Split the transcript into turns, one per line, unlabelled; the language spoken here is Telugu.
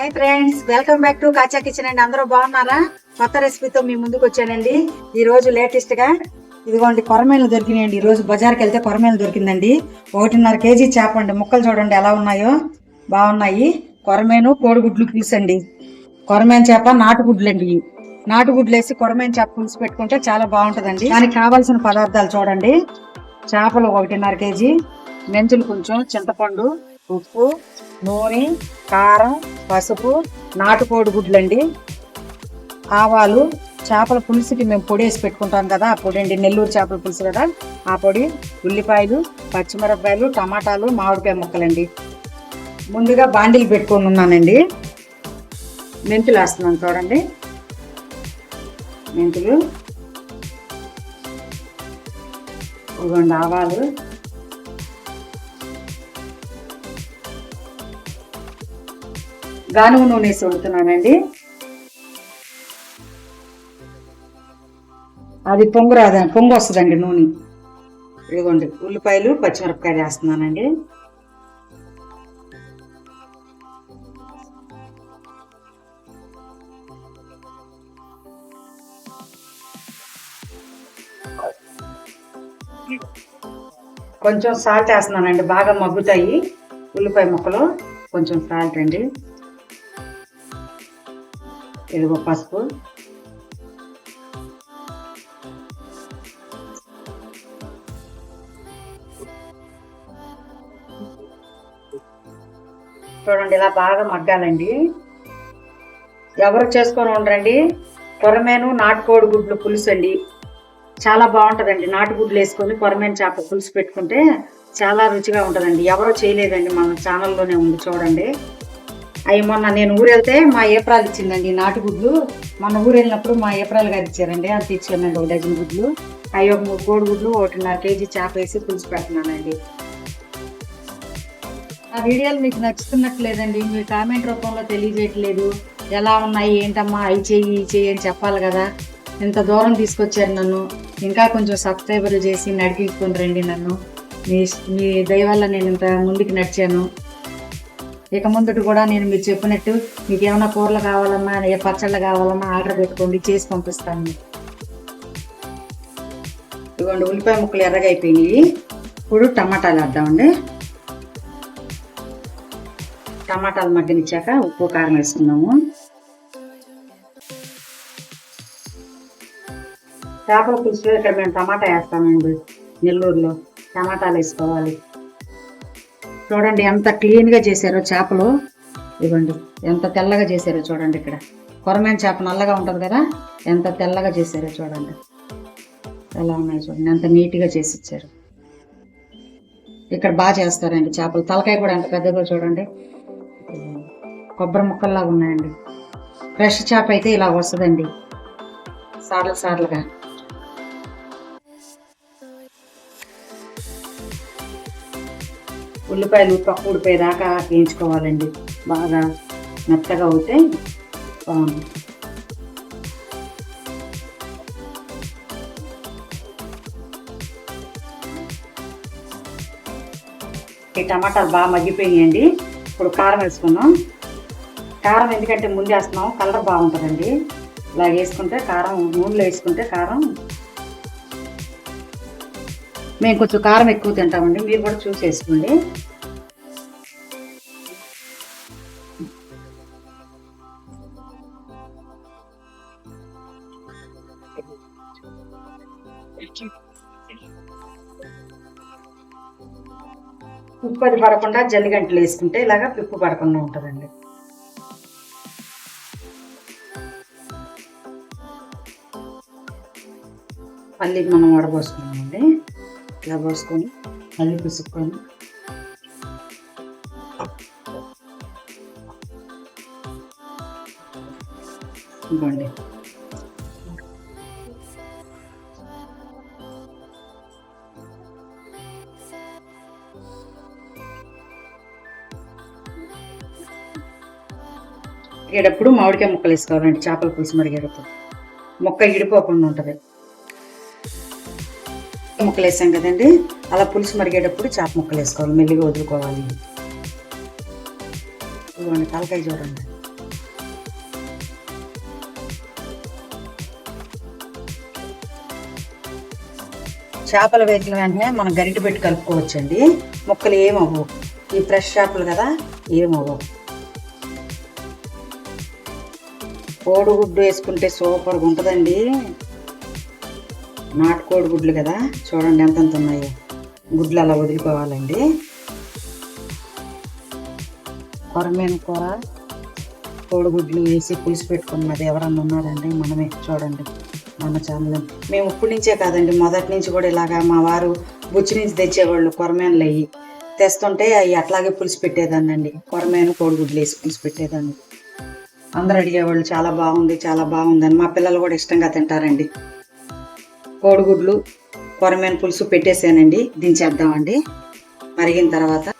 Hi friends welcome back to Kacha kitchen అండి అందరూ బాగున్నారా? కొత్త రెసిపీతో మీ ముందుకు వచ్చానండి. ఈ రోజు లేటెస్ట్గా ఇదిగోండి కొరమేలు దొరికినాయండి. ఈ రోజు బజార్కి వెళ్తే కొరమేలు దొరికిందండి. ఒకటిన్నర కేజీ చేప అండి. ముక్కలు చూడండి ఎలా ఉన్నాయో. బాగున్నాయి. కొరమేను కోడిగుడ్లు పులుసు అండి. కొరమేను చేప నాటుగుడ్లు అండి నాటుగుడ్లు వేసి కొరమేను చేప పులుసు పెట్టుకుంటే చాలా బాగుంటుందండి. దానికి కావాల్సిన పదార్థాలు చూడండి. చేపలు ఒకటిన్నర కేజీ. మెంతులు కొంచెం చింతపండు ఉప్పు నూనె కారం పసుపు నాటుకోడి గుడ్లండి. ఆవాలు చేపల పులుసుకి మేము పొడి వేసి పెట్టుకుంటాం కదా ఆ పొడి అండి. నెల్లూరు చేపల పులుసు కదా ఆ పొడి ఉల్లిపాయలు పచ్చిమిరపకాయలు టమాటాలు మామిడికాయ ముక్కలండి. ముందుగా బాండీలు పెట్టుకొని ఉన్నానండి. మెంతులు వేస్తున్నాను చూడండి. మెంతులు. ఇదిగోండి ఆవాలు. గానుగ నూనె చూడుతున్నానండి అది పొంగు రాదా పొంగు వస్తుందండి నూనె. ఇదిగోండి ఉల్లిపాయలు పచ్చిమిరపకాయలు వేస్తున్నానండి. కొంచెం సాల్ట్ వేస్తున్నానండి బాగా మగ్గుతాయి. ఉల్లిపాయ ముక్కలు కొంచెం సాల్ట్ అండి. ఇదిగో పసుపు చూడండి ఇలా బాగా మగ్గాలండి. ఎవరు చేసుకొని ఉండరండి. కొరమేను నాటుకోడి గుడ్లు పులుసు అండి చాలా బాగుంటుందండి. నాటుగుడ్లు వేసుకొని కొరమేను చేప పులుసు పెట్టుకుంటే చాలా రుచిగా ఉంటుందండి. ఎవరో చేయలేదండి మన ఛానల్లోనే ఉంది చూడండి. అవి మొన్న నేను ఊరు వెళ్తే మా ఏప్రాలు ఇచ్చిందండి నాటు గుడ్లు. ఊరు వెళ్ళినప్పుడు మా ఏప్రాలు గారు ఇచ్చారండి. అది తెచ్చుకున్నాండి ఒక డజన్ గుడ్లు. అవి ఒక మూడు కోడిగుడ్లు ఒకటిన్నర కేజీ చేప వేసి పులుసు పెడుతున్నానండి. ఆ వీడియోలు మీకు నచ్చుతున్నట్లేదండి. మీ కామెంట్ రూపంలో తెలియజేయట్లేదు. ఎలా ఉన్నాయి ఏంటమ్మా అవి చెయ్యి ఈ చెయ్యి అని చెప్పాలి కదా. ఇంత దూరం తీసుకొచ్చారు నన్ను. ఇంకా కొంచెం సబ్స్క్రైబర్లు చేసి నడిపించుకుని రండి నన్ను. మీ మీ దయ వల్ల నేను ఇంత ముందుకు నడిచాను. ఇక ముందుటి కూడా నేను మీరు చెప్పినట్టు మీకు ఏమైనా కూరలు కావాలన్నా ఏ పచ్చళ్ళు కావాలన్నా ఆర్డర్ పెట్టుకోండి చేసి పంపిస్తాను. మీకు. ఇదిగోండి ఉల్లిపాయ ముక్కలు ఎర్రగా అయిపోయినాయి. ఇప్పుడు టమాటాలు వేద్దామండి టమాటాలు మగ్గనిచ్చాక ఉప్పు కారం వేసుకున్నాము చేపల పులుసులో ఇక్కడ మేము టమాటా వేస్తామండి నెల్లూరులో. టమాటాలు వేసుకోవాలి. చూడండి ఎంత క్లీన్గా చేశారో చేపలు. ఇవ్వండి ఎంత తెల్లగా చేశారో చూడండి ఇక్కడ. కొరమైన చేప నల్లగా ఉంటుంది కదా ఎంత తెల్లగా చేశారో చూడండి. ఎలా ఉన్నాయి చూడండి ఎంత నీట్గా చేసి ఇచ్చారు. ఇక్కడ బాగా చేస్తారండి చేపలు. తలకాయ కూడా ఎంత పెద్దగా చూడండి. కొబ్బరి ముక్కల్లాగా ఉన్నాయండి. ఫ్రెష్ చేప అయితే ఇలా వస్తుందండి. సార్లు సార్లుగా. ఉల్లిపాయలు పప్పు ఉడిపోయేదాకా వేయించుకోవాలండి. బాగా మెత్తగా అవుతే బాగుంది ఈ టమాటాలు బాగా మగ్గిపోయాయండి ఇప్పుడు కారం వేసుకున్నాం కారం ఎందుకంటే ముందు వేస్తున్నాం. కలర్ బాగుంటుందండి. ఇలా వేసుకుంటే కారం నూనెలో వేసుకుంటే కారం మేము కొంచెం కారం ఎక్కువ తింటామండి. మీరు కూడా చూసి వేసుకోండి. ఉప్పు అది పడకుండా జల్లిగంటలు వేసుకుంటే ఇలాగా పిప్పు పడకుండా ఉంటుందండి. మళ్ళీ మనం వడబోసుకున్నామండి. ఇలా పోసుకొని పల్లి పిసుక్కొని ఇవ్వండి మరిగేటప్పుడు మామిడికాయ ముక్కలు వేసుకోవాలండి చేపల పులుసు మరిగేటప్పుడు ముక్క ఇడిపోకుండా ఉంటుంది. ముక్కలు వేసాం కదండి. అలా పులుసు మరిగేటప్పుడు చేప ముక్కలు వేసుకోవాలి మెల్లిగా వదులుకోవాలి. ఇదిగోండి తలకాయ చూడండి. చేపలు వేసిన వెంటనే మనం గరిట పెట్టి కలుపుకోవచ్చండి. ముక్కలు ఏమవు ఈ ఫ్రెష్ చేపలు కదా ఏమవ్వవు కోడిగుడ్డు వేసుకుంటే సూపర్గా ఉంటుందండి. నాటుకోడి గుడ్లు కదా. చూడండి ఎంతెంత ఉన్నాయో. గుడ్లు అలా వదిలిపోవాలండి. కొరమేను కూర కోడిగుడ్లు వేసి పులుసు పెట్టుకున్నది ఎవరన్నా ఉన్నారండి? మనమే చూడండి. మన ఛానల్ మేము ఇప్పటి నుంచే కాదండి మొదటి నుంచి కూడా ఇలాగా మా వారు బుచ్చి నుంచి తెచ్చేవాళ్ళు కొరమేనలు అయ్యి. తెస్తుంటే అవి అట్లాగే పులుసు పెట్టేదాన్నండి కొరమేను కోడిగుడ్లు వేసి పులుసు పెట్టేదాన్ని. అందరు అడిగేవాళ్ళు చాలా బాగుంది చాలా బాగుందని. మా పిల్లలు కూడా ఇష్టంగా తింటారండి. కోడిగుడ్లు కొరమేను పులుసు పెట్టేసానండి. దించేద్దామండి. మరిగిన తర్వాత